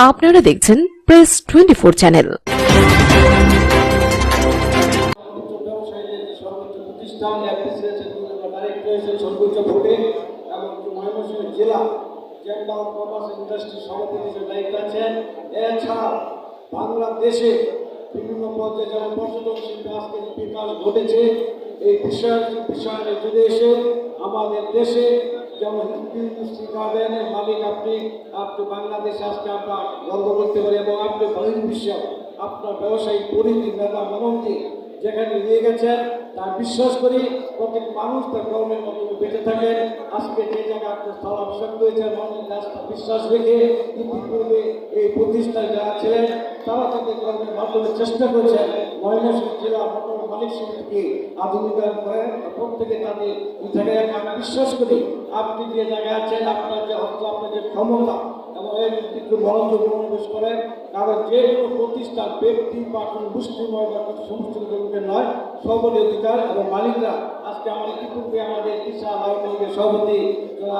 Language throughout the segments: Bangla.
আপনারা দেখছেন প্রেস টোয়েন্টি ফোর চ্যানেল জেলা ইন্ডাস্ট্রি এছাড়া বাংলাদেশে বিভিন্ন পর্যায়ে যেমন পর্যটন শিল্পে আজকে বিকাশ ঘটেছে এই বিষয়ের বিষয়ে জুড়ে এসে আমাদের দেশে মালিক আপনি আপনি বাংলাদেশে আজকে আমরা গর্ব করতে পারি এবং আপনি বহির্বিশ্ব আপনার ব্যবসায়িক পরিধি যেখানে নিয়ে গেছেন তা বিশ্বাস করি প্রত্যেক মানুষ তার বেঁচে থাকেন আজকে যে জায়গায় আপনার স্থলাভিষেক মানুষ বিশ্বাস রেখে এই প্রতিষ্ঠানে যারা ছিলেন তারা তাদের কর্মের মাধ্যমে চেষ্টা করেছেন। ময়মনসিংহ জেলা মোটর মালিক সমিতিকে আধুনিকায়ন করে প্রত্যেকে তাদের এই জায়গায় আমি বিশ্বাস করি। আপনি যে জায়গায় আছেন, আপনার যে অর্থ, আপনার যে ক্ষমতা এবং এর একটু মনোযোগ মনোনিবেশ করেন কারণ যে কোনো প্রতিষ্ঠান, ব্যক্তি বা কোনো মুসলিময় সমস্ত লোকের নয়, সবরই অধিকার এবং মালিকরা আজকে আমাদের ইতিপূর্বে আমাদের কিসা আওয়ামী লীগের সভাপতি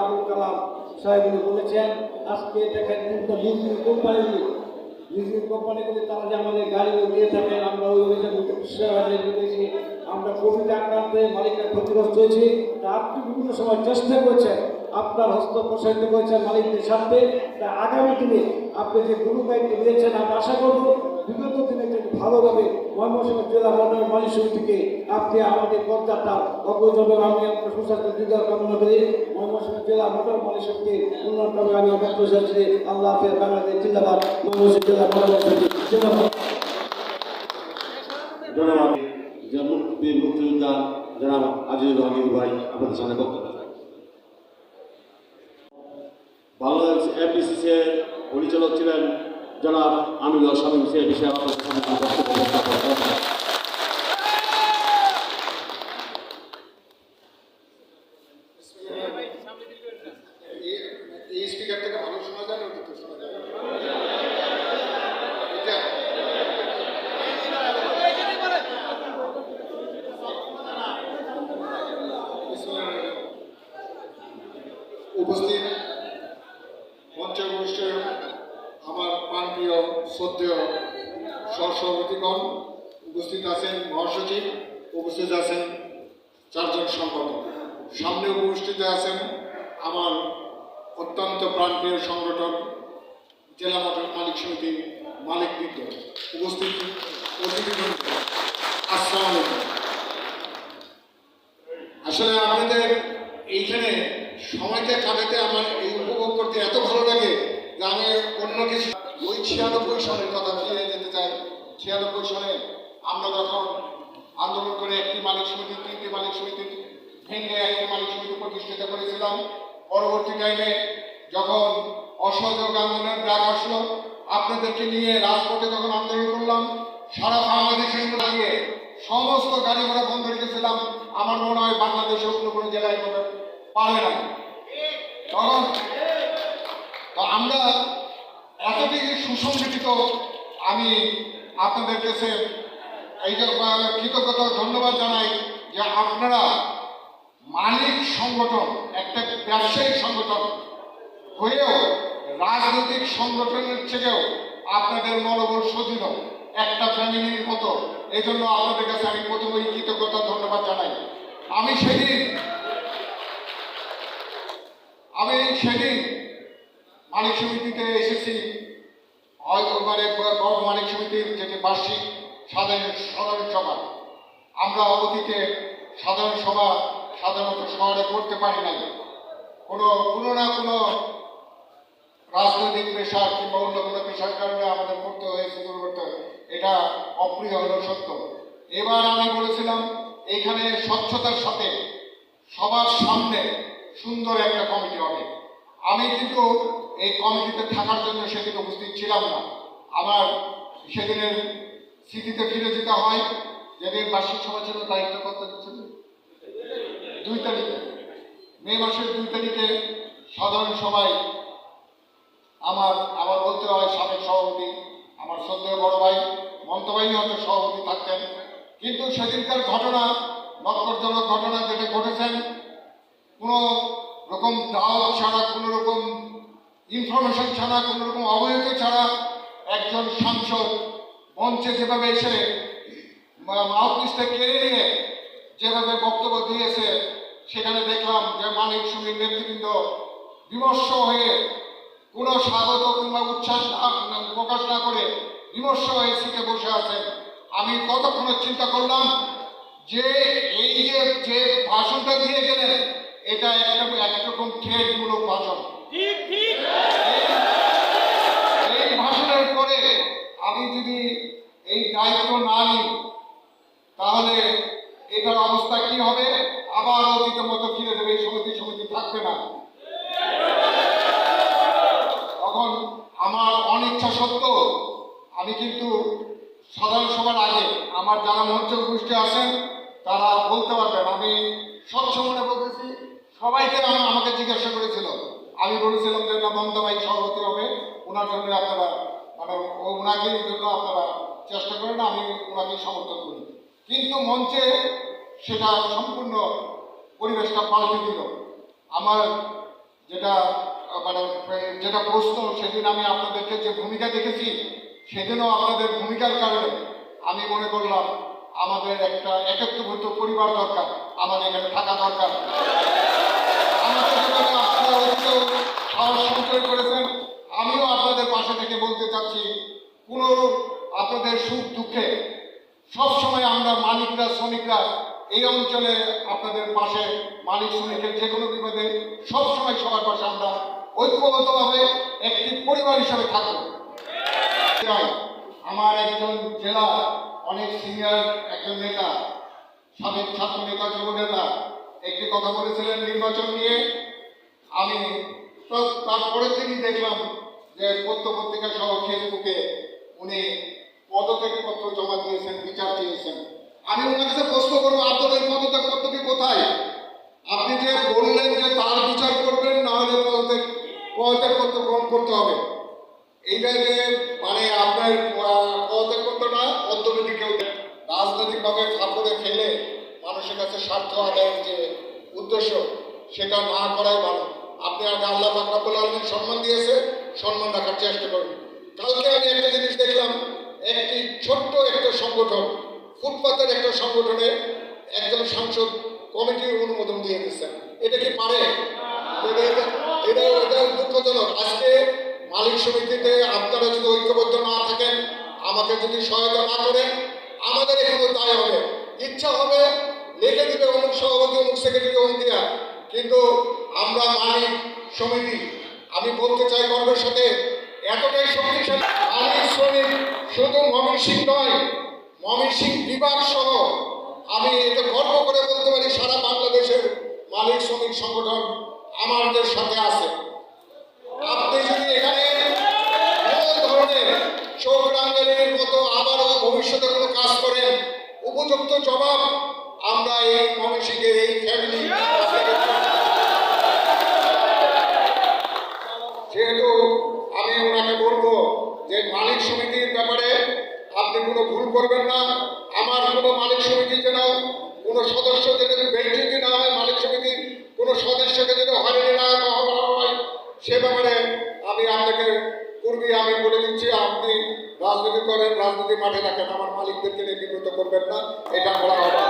আবুল কালাম সাহেব বলেছেন, আজকে দেখেন বিভিন্ন লিজিং কোম্পানি লিজিং কোম্পানিগুলি তারা যে আমাদের গাড়িগুলো দিয়ে থাকেন আমরা ওই অভিযানে আমরা কোভিড আক্রান্তে মালিকরা ক্ষতিগ্রস্ত হয়েছি। তা আপনি বিভিন্ন সময় চেষ্টা করেছেন আপনার হস্ত প্রসারিত করেছেন মালিকদের সাথে। তা আগামী দিনে আপনি যে গুরু দায়িত্ব দিয়েছেন, আমরা আশা করব বিগত দিনে ভালোভাবে ময়মনসিংহ জেলা মন্ডল মালিক সমিতিকে আপনি আমাদের পর্যাটা অগ্রজবে আমি আপনার সুস্বাস্থ্য কামনা করি ময়মনসিংহ জেলা মন্ডল মালিক সমিতি উন্নয়ন করবে আমি অব্যাহত চাচ্ছি আল্লাহ হাফেজ, বাংলাদেশ জিন্দাবাদ। ময়মনসিংহ জেলা মন্ডল সমিতি জিন্দাবাদ। মুক্তিযোদ্ধা জনাব আজিজুর রহমান ভাই, আপনাদের সামনে বক্তব্য বাংলাদেশ এফডিসিসি এর পরিচালক ছিলেন জনাব আমিনুল শামীম সে বিষয়ে উপস্থিত মঞ্চে উপস্থিত আমার প্রাণপ্রিয় শ্রদ্ধেয় সহসভাপতিগণ উপস্থিত আছেন মহাসচিব, উপস্থিত আছেন চারজন সংগঠক সামনে উপস্থিত আছেন আমার অত্যন্ত প্রাণপ্রিয় সংগঠন জেলা মোটর মালিক সমিতি মালিক বৃদ্ধ উপস্থিত অতিথিবৃন্দ আসসালামু আসলে আপনাদের এইখানে সময়টা কাটাতে আমার এই উপভোগ করতে এত ভালো লাগে আমি অন্য কিছু ওই ছিয়ানব্বই সালের কথা ফিরে যেতে চাই। ছিয়ানব্বই সালে আমরা যখন আন্দোলন করে একটি মালিক সমিতি, তিনটি মালিক সমিতি ভেঙে একটি মালিক সমিতি প্রতিষ্ঠিত করেছিলাম, পরবর্তী টাইমে যখন অসহযোগ আন্দোলনের ডাক আসলো, আপনাদেরকে নিয়ে রাজপথে যখন আন্দোলন করলাম, সারা বাংলাদেশের দাঁড়িয়ে সমস্ত গাড়ি ঘোড়া বন্ধ রেখেছিলাম। আমার মনে হয় বাংলাদেশে অন্য কোনো জেলায় পারবে না তখন তো আমরা এতদিন সুসংগঠিত, আমি আপনাদের কাছে এই কৃতজ্ঞতা, ধন্যবাদ জানাই যে আপনারা মালিক সংগঠন, একটা ব্যবসায়িক সংগঠন হয়েও রাজনৈতিক সংগঠনের থেকেও আপনাদের মনোবল সদৃঢ় একটা ফ্যামিলির মতো। এই জন্য আপনাদের কাছে আমি প্রথমেই কৃতজ্ঞতা, ধন্যবাদ জানাই। আমি সেদিন আমি সেদিন মালিক সমিতিতে এসেছি। মানে মালিক সমিতির যেটি বার্ষিক সাধারণ সাধারণ সভা। আমরা অতীতে সাধারণ সভা সাধারণত শহরে করতে পারি নাই। কোনো কোনো না কোনো রাজনৈতিক পেশা কিংবা অন্য কোনো পেশার কারণে আমাদের করতে হয়েছে দূর করতে এটা অপ্রিয় হলো সত্য। এবার আমি বলেছিলাম, এখানে স্বচ্ছতার সাথে সবার সামনে সুন্দর একটা কমিটি হবে। আমি কিন্তু এই কমিটিতে থাকার জন্য সেদিন উপস্থিত ছিলাম না। আমার সেদিনের স্মৃতিতে ফিরে যেতে হয়, যেদিন বার্ষিক সভা ছিল, দায়িত্ব কত ছিল দুই তারিখে। মে মাসের দুই তারিখে সাধারণ সভায় আমার আমার বলতে হয়, সাবেক সভাপতি, আমার শ্রদ্ধেয় বড় ভাই মন্তবাই হয়তো সভাপতি থাকতেন। কিন্তু সেদিনকার ঘটনা, নক্করজনক ঘটনা যেটা ঘটেছেন, কোনো রকম দাওয়াত ছাড়া, কোনো রকম ইনফরমেশন ছাড়া, কোনো রকম অবহিত ছাড়া একজন সাংসদ মঞ্চে যেভাবে এসে মাউথপিসটা কেড়ে নিয়ে যেভাবে বক্তব্য দিয়েছে, সেখানে দেখলাম যে মানিক সুনীল নেতৃবৃন্দ বিমর্ষ হয়ে কোনো স্বাগত কিংবা উচ্ছ্বাস প্রকাশ না করে বিমর্ষ হয়ে সিটে বসে আছেন। আমি কতক্ষণে চিন্তা করলাম যে এই যে যে ভাষণটা দিয়ে গেলেন, এটা একটা একরকম ঠেটমূলক ভাষণ। এই ভাষণের পরে আমি যদি এই দায়িত্ব না নিই, তাহলে এটার অবস্থা কি হবে? আবার অতীতের মতো ফিরে দেবে এই সমিতি সমিতি থাকবে না। তখন আমার অনিচ্ছা সত্ত্বেও আমি কিন্তু সাধারণ সভার আগে আমার যারা মঞ্চ গোষ্ঠী আছেন, তারা বলতে পারবেন, আমি স্বচ্ছ মনে বলতেছি, সবাইকে আমাকে জিজ্ঞাসা করেছিল। আমি বলেছিলাম যে না, মমতা ভাই সভাপতি হবে ওনার জন্য আপনারা মানে ওনাকে জন্য আপনারা চেষ্টা করেন, আমি ওনাকে সমর্থন করি। কিন্তু মঞ্চে সেটা সম্পূর্ণ পরিবেশটা পাল্টে দিল। আমার যেটা মানে যেটা প্রশ্ন, সেদিন আমি আপনাদেরকে যে ভূমিকা দেখেছি, সেদিনও আপনাদের ভূমিকার কারণে আমি মনে করলাম আমাদের একটা একত্রভূত পরিবার দরকার, আমাদের এখানে থাকা দরকার। আমিও আপনাদের পাশে থেকে বলতে চাচ্ছি কোনো আপনাদের সুখ দুঃখে সবসময় আমরা মালিকরা শ্রমিকরা এই অঞ্চলে আপনাদের পাশে মালিক যে কোনো বিপদে সবসময় সবার পাশে আমরা ঐক্যবদ্ধভাবে একটি পরিবার হিসাবে থাকব আমার একজন জেলা, অনেক সিনিয়র একজন নেতা, সাবেক ছাত্র নেতা, যুব নেতা একটি কথা বলেছিলেন নির্বাচন নিয়ে। আমি তারপরের দিনই দেখলাম যে পত্র পত্রিকা সহ ফেসবুকে উনি পদত্যাগপত্র জমা দিয়েছেন, বিচার চেয়েছেন। আমি ওনার কাছে প্রশ্ন করব আপনার ওই পদত্যাগ পত্রটি কোথায়? আপনি যে বললেন যে তার বিচার করবেন, না হলে পদত্যাগ পত্র গ্রহণ করতে হবে। এইটা যে মানে আপনার পদত্যাগ পত্র না অর্থনৈতিক কেউ রাজনৈতিকভাবে ফাঁপড়ে ফেলে মানুষের কাছে স্বার্থ আদায়ের যে উদ্দেশ্য, সেটা না করাই ভালো। আপনি আগে আল্লাহ ফাকরাবুল আলমিন সম্মান দিয়েছে, সম্মান রাখার চেষ্টা করুন। কালকে আমি একটা জিনিস দেখলাম, একটি ছোট্ট একটা সংগঠন, ফুটপাতের একটা সংগঠনে একজন সাংসদ কমিটির অনুমোদন দিয়ে দিচ্ছেন এটা কি পারে? এটা এটা দুঃখজনক। আজকে মালিক সমিতিতে আপনারা যদি ঐক্যবদ্ধ না থাকেন, আমাকে যদি সহায়তা না করেন, আমাদের এখানে তাই হবে। ইচ্ছা হবে লিখে দিবে অমুক সভাপতি, অমুক সেক্রেটারি অমুক দিয়া কিন্তু আমরা মালিক সমিতি, আমি বলতে চাই গর্বের সাথে, এতটাই শক্তিশালী। মালিক শ্রমিক, শুধু মমিন সিং নয়, মমিন সিং বিভাগ সহ আমি এটা গর্ব করে বলতে পারি, সারা বাংলাদেশের মালিক শ্রমিক সংগঠন আমাদের সাথে আছে। আপনি যদি এখানে ধরনের চোখ রাঙ্গালির মতো আবারও ভবিষ্যতে কোনো কাজ করেন, উপযুক্ত জবাব আমরা এই ময়মনসিংহের এই ফ্যামিলি যেহেতু আমি ওনাকে বলব যে মালিক সমিতির ব্যাপারে আপনি কোনো ভুল করবেন না। আমার কোনো মালিক সমিতি যেন কোনো সদস্য যেন বেঞ্চিতি না হয়, মালিক সমিতির কোনো সদস্যকে যেন হয়রানি না হয়, সে ব্যাপারে আমি আপনাকে পূর্বে আমি বলে দিচ্ছি, আপনি রাজনীতি করেন, রাজনীতি মাঠে রাখেন। আমার মালিকদেরকে নিয়ে বিব্রত করবেন না, এটা করা হবে